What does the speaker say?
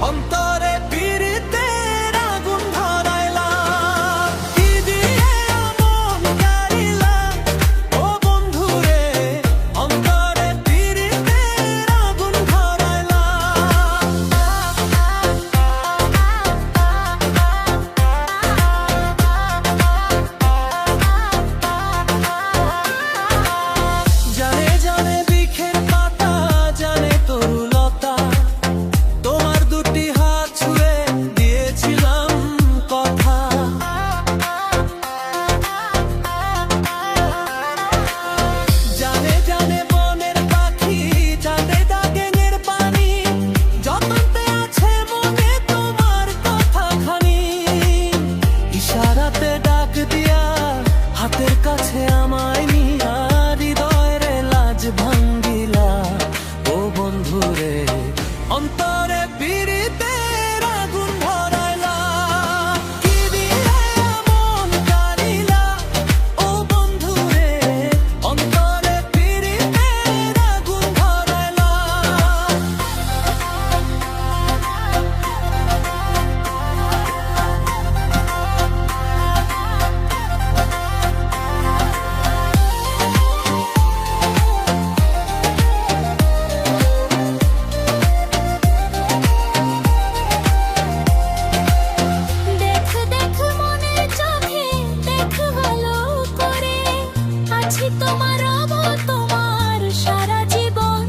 অন্তরে পিড়ি তোমার সারা জীবন